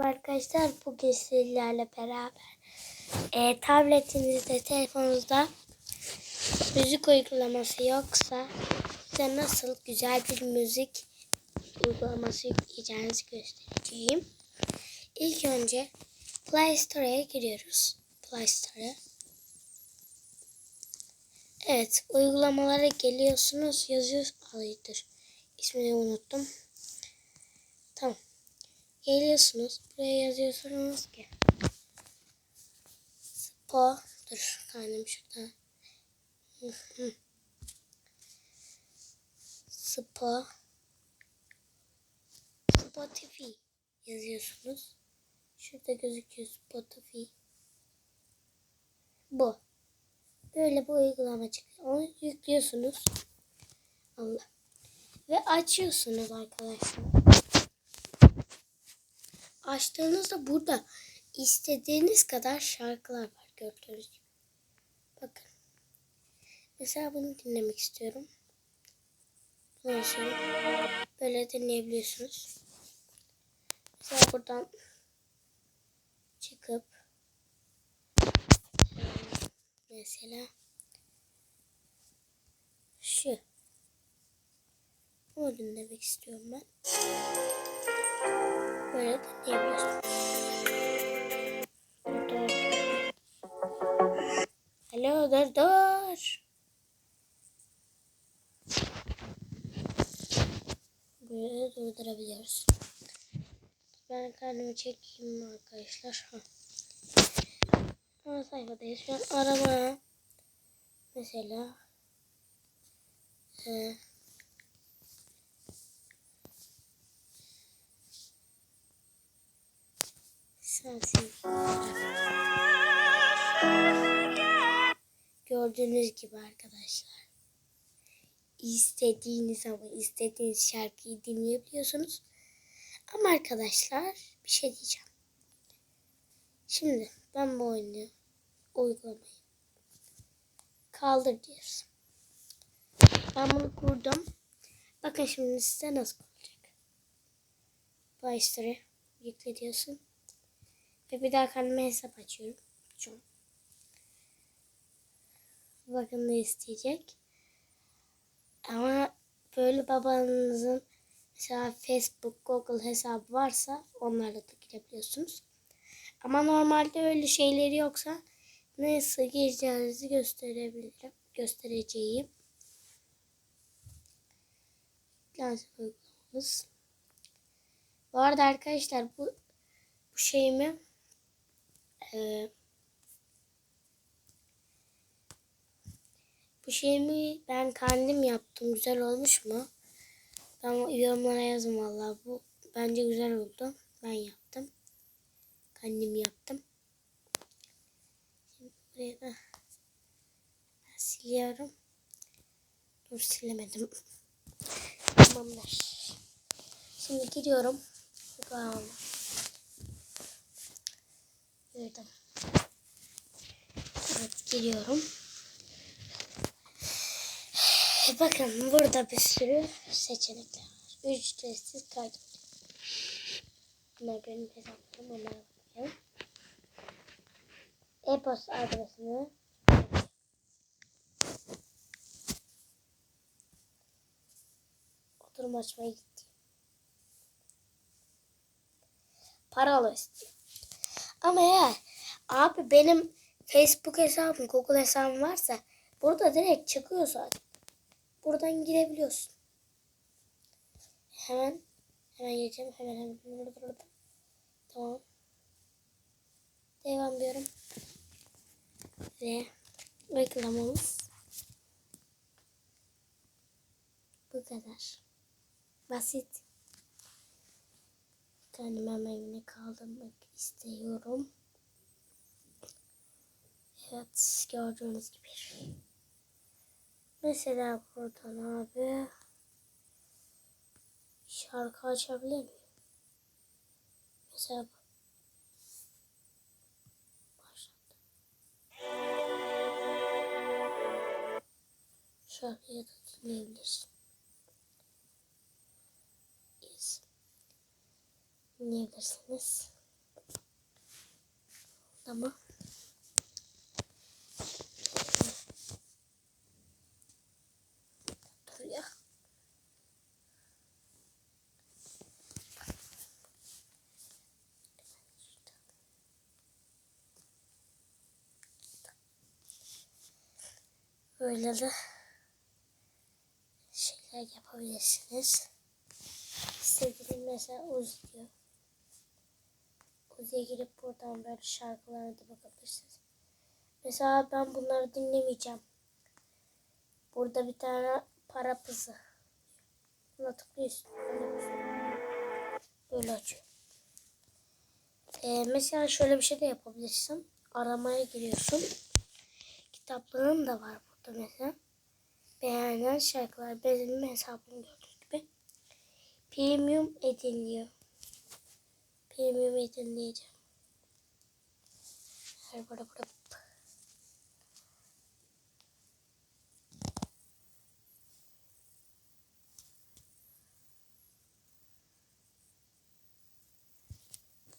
Arkadaşlar bugün sizlerle beraber e, tabletinizde, telefonunuzda müzik uygulaması yoksa size nasıl güzel bir müzik uygulaması yükleyeceğinizi göstereceğim. İlk önce Play Store'ya giriyoruz. Play Store'a. Evet, uygulamalara geliyorsunuz, yazıyorsunuz. Alaydır. İsmini unuttum. Geliyorsunuz. Buraya yazıyorsunuz ki. Spo. Dur karnım şurada. Hı hı. Spo. Spotify yazıyorsunuz. Şurada gözüküyor Spotify. Bu. Böyle bir uygulama çıkıyor. Onu yüklüyorsunuz. Allah. Ve açıyorsunuz arkadaşlar. Açtığınızda burada istediğiniz kadar şarkılar var gördüğünüz gibi. Bakın. Mesela bunu dinlemek istiyorum. Bunu. Böyle dinleyebiliyorsunuz. Mesela buradan çıkıp mesela şu. Bunu dinlemek istiyorum ben. Böyle dinleyebiliyorsunuz. Dur. Alo dur dur. Böyle durdurabiliyoruz. Ben kendimi çekeyim arkadaşlar. Ana sayfadayız. Şu an arama. Mesela. Ee, sensin. Gördüğünüz gibi arkadaşlar. İstediğiniz ama istediğiniz şarkıyı dinleyebiliyorsunuz. Ama arkadaşlar bir şey diyeceğim. Şimdi ben bu oyunu uygulamayı kaldır diyoruz. Ben bunu kurdum. Bakın şimdi size nasıl olacak. Store'a yükle diyorsun. Ve bir daha kendime hesap açıyorum. An. Bakın ne isteyecek. Ama böyle babanızın mesela Facebook, Google hesabı varsa onlarla da girebiliyorsunuz. Ama normalde öyle şeyleri yoksa nasıl gireceğinizi gösterebilirim. Göstereceğim. Lazım uygulamamız. Bu arada arkadaşlar bu bu şeyimi e, bu şeyimi ben kendim yaptım. Güzel olmuş mu? Ben yorumlara yazın vallahi bu bence güzel oldu. Ben yaptım. Kendim yaptım. Şimdi buraya da siliyorum. Dur silemedim. Tamamdır. Şimdi giriyorum. Bakalım. Girdim. Evet giriyorum. Bakın burada bir sürü seçenekler var. Ücretsiz kaydet. Bunlar benim hesaplarım. Onlara bakıyorum. E-posta adresini oturum açmaya gitti. Paralı istiyor. Ama eğer abi benim Facebook hesabım, Google hesabım varsa burada direkt çıkıyor zaten. Buradan girebiliyorsun. Hemen hemen gireceğim. Hemen hemen. Tamam. Devam diyorum. Ve reklamımız bu kadar. Basit. Kendime yine kaldırmak istiyorum. Evet gördüğünüz gibi. Mesela buradan abi şarkı açabilir miyim? Mesela. Başladı. Şarkıyı da dinleyebilirsin. Dinleyebilirsiniz. Tamam. Dur ya. Böyle de şeyler yapabilirsiniz. İstediğiniz mesela diyor. Uzi'ye girip buradan böyle şarkılara da bakabilirsiniz. Mesela ben bunları dinlemeyeceğim. Burada bir tane para pızı. Buna tıklıyorsun. Böyle açıyor. Ee, mesela şöyle bir şey de yapabilirsin. Aramaya giriyorsun. Kitapların da var burada mesela. Beğenilen şarkılar benim hesabım gördüğünüz gibi. Premium ediliyor. Premium edinleyeceğim. Her burada burada.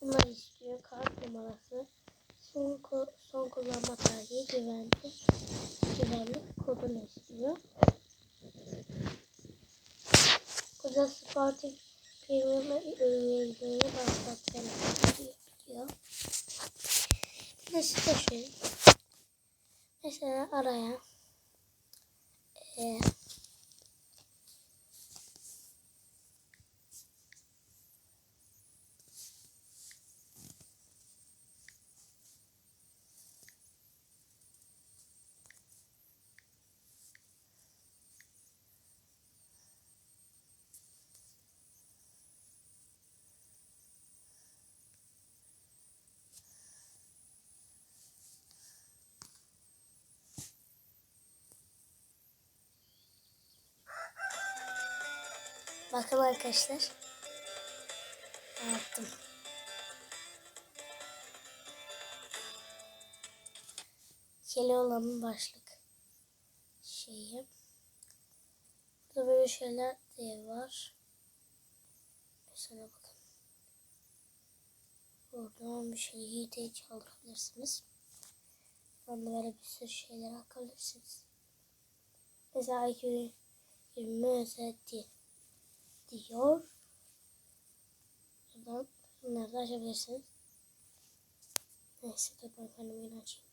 Bunlar istiyor. Kart numarası. Son, son kullanma tarihi güvenlik. Güvenlik kodunu istiyor. Koca Sporting Premium üyeliğini başlatmayı diyor. Size şöyle. Mesela araya e, bakın arkadaşlar. Yaptım? Keloğlan'ın başlık şeyi. Burada böyle şeyler de var. Mesela bakın. Buradan bir şeyi de çaldırabilirsiniz. Buradan da böyle bir sürü şeyler akabilirsiniz. Mesela IQ 20 özeti diyor. Buradan bunları da açabilirsiniz. Neyse dur ben kendimi yine açayım.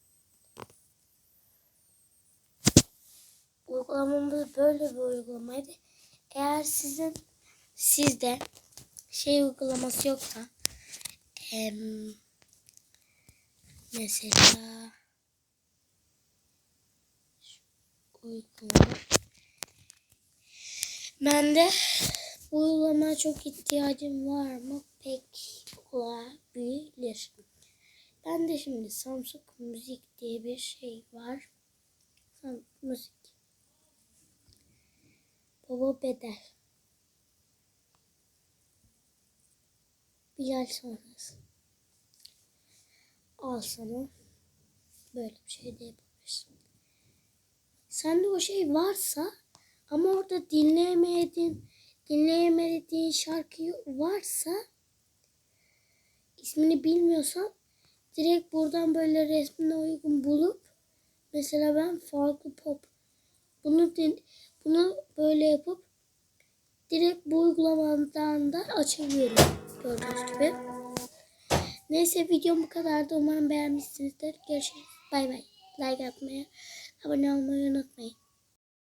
Uygulamamız böyle bir uygulamaydı. Eğer sizin sizde şey uygulaması yoksa em, mesela uygulama ben uygulamaya çok ihtiyacım var mı? Pek olabilir. Ben de şimdi Samsung Müzik diye bir şey var. Samsung Müzik. Baba Bedel. Bilal sonrası. Al sana. Böyle bir şey de yapabilirsin. Sende o şey varsa ama orada dinleyemediğin dinleyemediğin şarkı varsa ismini bilmiyorsan direkt buradan böyle resmine uygun bulup mesela ben farklı pop bunu din, bunu böyle yapıp direkt bu uygulamadan da açabiliyorum gördüğünüz gibi. Neyse videom bu kadardı. Umarım beğenmişsinizdir. Görüşürüz. Bay bay. Like atmayı, abone olmayı unutmayın.